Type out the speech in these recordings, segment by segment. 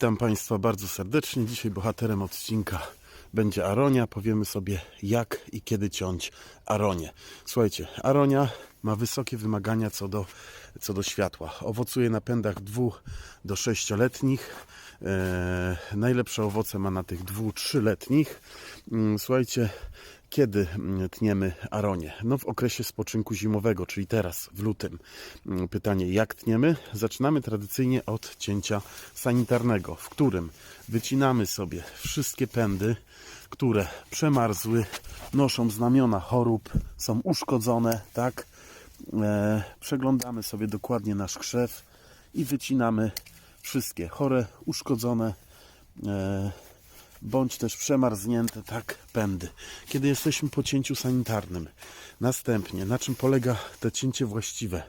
Witam Państwa bardzo serdecznie. Dzisiaj bohaterem odcinka będzie Aronia. Powiemy sobie jak i kiedy ciąć Aronię. Słuchajcie, Aronia ma wysokie wymagania co do, co do światła. Owocuje na pędach 2 do 6-letnich. E, najlepsze owoce ma na tych 2-3-letnich. Mm, Słuchajcie, kiedy mm, tniemy aronię? No w okresie spoczynku zimowego, czyli teraz, w lutym. Mm, Pytanie, jak tniemy? Zaczynamy tradycyjnie od cięcia sanitarnego, w którym wycinamy sobie wszystkie pędy, które przemarzły, noszą znamiona chorób, są uszkodzone, tak? E, przeglądamy sobie dokładnie nasz krzew i wycinamy wszystkie chore, uszkodzone, e, bądź też przemarznięte tak pędy. Kiedy jesteśmy po cięciu sanitarnym, następnie na czym polega to cięcie właściwe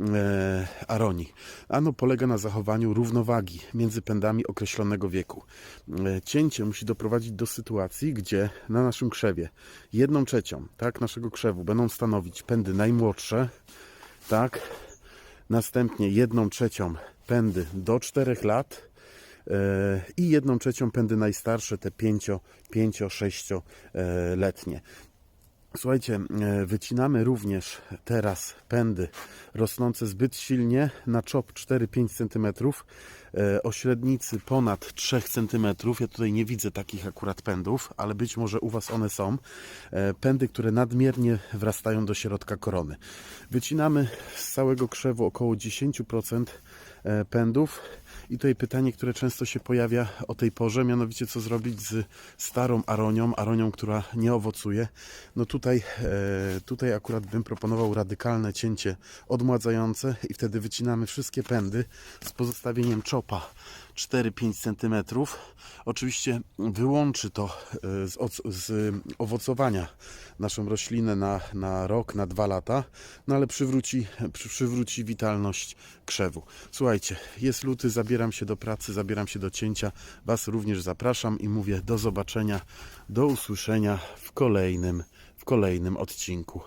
e, aronii? Ano polega na zachowaniu równowagi między pędami określonego wieku. E, cięcie musi doprowadzić do sytuacji, gdzie na naszym krzewie jedną trzecią tak naszego krzewu będą stanowić pędy najmłodsze, tak, następnie jedną trzecią pędy do 4 lat i jedną trzecią pędy najstarsze, te 5-6 letnie. Słuchajcie, e, wycinamy również teraz pędy rosnące zbyt silnie na czop 4-5 cm, e, o średnicy ponad 3 cm. Ja tutaj nie widzę takich akurat pędów, ale być może u Was one są. E, Pędy, które nadmiernie wrastają do środka korony. Wycinamy z całego krzewu około 10% e, pędów. I tutaj pytanie, które często się pojawia o tej porze, mianowicie co zrobić z starą aronią, aronią, która nie owocuje. No tutaj, e, tutaj akurat bym proponował radykalne cięcie odmładzające i wtedy wycinamy wszystkie pędy z pozostawieniem czopa 4-5 cm. Oczywiście wyłączy to e, z, z owocowania naszą roślinę na, na rok, na dwa lata, no ale przywróci, przy, przywróci witalność krzewu. Słuchajcie, jest luty, zabieram się do pracy, zabieram się do cięcia. Was również zapraszam i mówię do zobaczenia, do usłyszenia w kolejnym, w kolejnym odcinku.